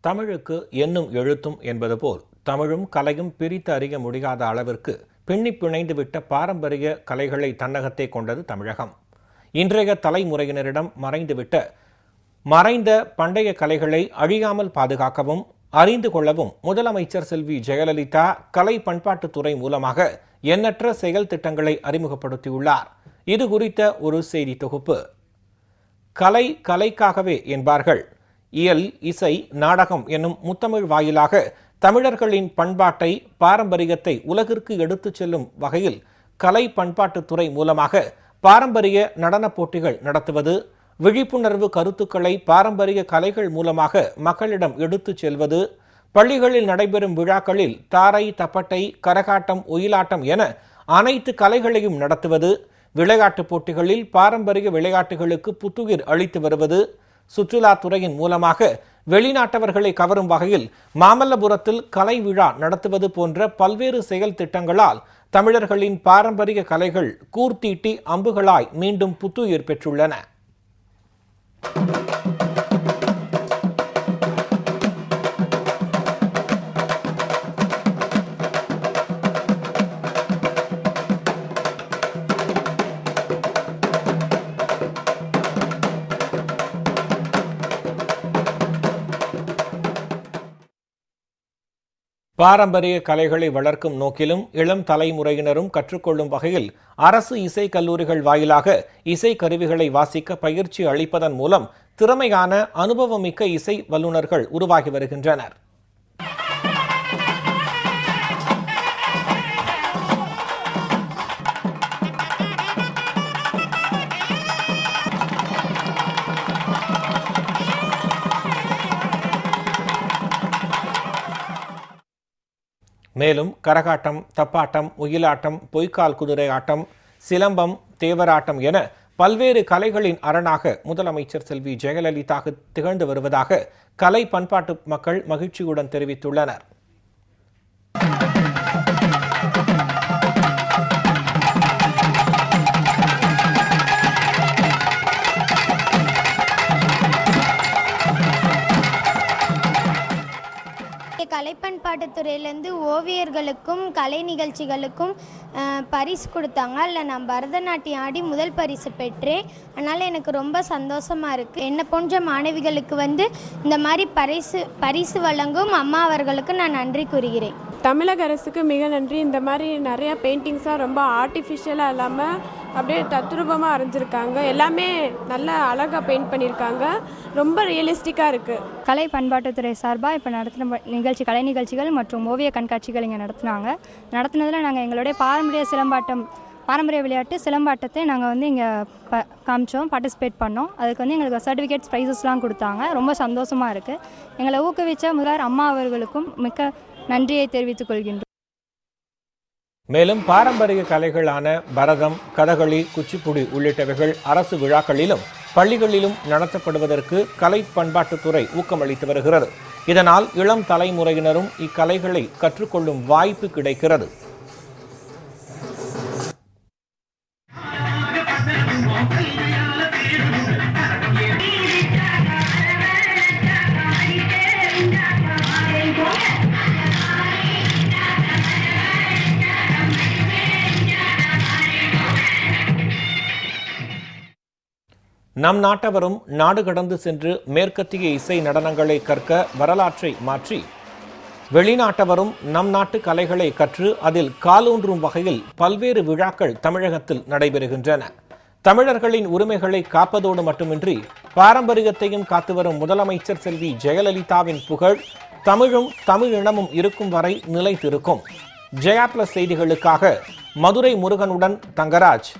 தமிழுக்கு என்னும் எழுத்தும் என்பது போல் தமிழும் கலையும் பிரித்து அறிய முடியாத அளவிற்கு பின்னி பிணைந்துவிட்ட பாரம்பரிய கலைகளை தன்னகத்தை கொண்டது தமிழகம். இன்றைய தலைமுறையினரிடம் மறைந்துவிட்ட மறைந்த பண்டைய கலைகளை அழியாமல் பாதுகாக்கவும் அறிந்து கொள்ளவும் முதலமைச்சர் செல்வி ஜெயலலிதா கலை பண்பாட்டுத்துறை மூலமாக எண்ணற்ற செயல் திட்டங்களை அறிமுகப்படுத்தியுள்ளார். இது குறித்த ஒரு செய்தி தொகுப்பு. கலை கலைக்காகவே என்பார்கள். இயல் இசை நாடகம் என்னும் முத்தமிழ் வாயிலாக தமிழர்களின் பண்பாட்டை பாரம்பரியத்தை உலகிற்கு எடுத்துச் செல்லும் வகையில் கலை பண்பாட்டுத்துறை மூலமாக பாரம்பரிய நடனப் போட்டிகள் நடத்துவது விழிப்புணர்வு கருத்துக்களை பாரம்பரிய கலைகள் மூலமாக மக்களிடம் எடுத்துச் செல்வது பள்ளிகளில் நடைபெறும் விழாக்களில் தாரை தப்பட்டை கரகாட்டம் ஒயிலாட்டம் என அனைத்து கலைகளையும் நடத்துவது விளையாட்டுப் போட்டிகளில் பாரம்பரிய விளையாட்டுகளுக்கு புத்துயிர் அளித்து வருவது சுற்றுலாத்துறையின் மூலமாக வெளிநாட்டவர்களை கவரும் வகையில் மாமல்லபுரத்தில் கலை விழா நடத்துவது போன்ற பல்வேறு செயல் திட்டங்களால் தமிழர்களின் பாரம்பரிய கலைகள் கூர்த்தீட்டி அம்புகளாய் மீண்டும் புத்துயிர் பெற்றுள்ளன. பாரம்பரிய கலைகளை வளர்க்கும் நோக்கிலும் இளம் தலைமுறையினரும் கற்றுக்கொள்ளும் வகையில் அரசு இசை கல்லூரிகள் வாயிலாக இசை கருவிகளை வாசிக்க பயிற்சி அளிப்பதன் மூலம் திறமையான அனுபவமிக்க இசை வல்லுநர்கள் உருவாகி வருகின்றனர். மேலும் கரகாட்டம் தப்பாட்டம் ஒயிலாட்டம் பொய்க்கால் குதிரை ஆட்டம் சிலம்பம் தேவராட்டம் என பல்வேறு கலைகளின் அரணாக முதலமைச்சர் செல்வி ஜெயலலிதா திகழ்ந்து வருவதாக கலை பண்பாட்டு மக்கள் மகிழ்ச்சியுடன் தெரிவித்துள்ளனர். கலைப்பண்பாட்டுத்துறையிலேருந்து ஓவியர்களுக்கும் கலை நிகழ்ச்சிகளுக்கும் பரிசு கொடுத்தாங்க. அதில் நான் பரதநாட்டியம் ஆடி முதல் பரிசு பெற்றேன். அதனால் எனக்கு ரொம்ப சந்தோஷமாக இருக்குது என்னை போன்ற மாணவிகளுக்கு வந்து இந்த மாதிரி பரிசு பரிசு வழங்கும் அம்மா அவர்களுக்கு நான் நன்றி கூறுகிறேன். தமிழக அரசுக்கு மிக நன்றி. இந்த மாதிரி நிறையா பெயிண்டிங்ஸாக ரொம்ப ஆர்டிஃபிஷியலாக இல்லாமல் அப்படியே தத்ரூபமாக வரைஞ்சிருக்காங்க எல்லாமே நல்ல அழகாக பெயிண்ட் பண்ணியிருக்காங்க ரொம்ப ரியலிஸ்டிக்காக இருக்குது கலை பண்பாட்டுத்துறை சார்பாக இப்போ நடத்தின நிகழ்ச்சி கலை நிகழ்ச்சிகள் மற்றும் ஓவிய கண்காட்சிகள் இங்கே நடத்துனாங்க. நடத்தினதில் நாங்கள் எங்களுடைய பாரம்பரிய சிலம்பாட்டம் பாரம்பரிய விளையாட்டு சிலம்பாட்டத்தை நாங்கள் வந்து இங்கே ப காமிச்சோம் பார்ட்டிசிபேட் பண்ணோம். அதுக்கு வந்து எங்களுக்கு சர்டிஃபிகேட்ஸ் ப்ரைஸஸ்லாம் கொடுத்தாங்க. ரொம்ப சந்தோஷமாக இருக்குது எங்களை ஊக்குவித்த முதலார் அம்மா அவர்களுக்கும் மிக்க நன்றியை தெரிவித்துக் கொள்கின்றோம். மேலும் பாரம்பரிய கலைகளான பரதம் கதகளி குச்சிப்புடி உள்ளிட்டவைகள் அரசு விழாக்களிலும் பள்ளிகளிலும் நடத்தப்படுவதற்கு கலை பண்பாட்டுத்துறை ஊக்கமளித்து வருகிறது. இதனால் இளம் தலைமுறையினரும் இக்கலைகளை கற்றுக்கொள்ளும் வாய்ப்பு கிடைக்கிறது. நம் நாட்டவரும் நாடு கடந்து சென்று மேற்கத்திய இசை நடனங்களை கற்க வரலாற்றை மாற்றி வெளிநாட்டவரும் நம் நாட்டு கலைகளை கற்று அதில் காலூன்றும் வகையில் பல்வேறு விழாக்கள் தமிழகத்தில் நடைபெறுகின்றன. தமிழர்களின் உரிமைகளை காப்பதோடு மட்டுமின்றி பாரம்பரியத்தையும் காத்து வரும் முதலமைச்சர் செல்வி ஜெயலலிதாவின் புகழ் தமிழும் தமிழினமும் இருக்கும் வரை நிலைத்திருக்கும். ஜெயா பிளஸ் செய்திகளுக்காக மதுரை முருகனுடன் தங்கராஜ்.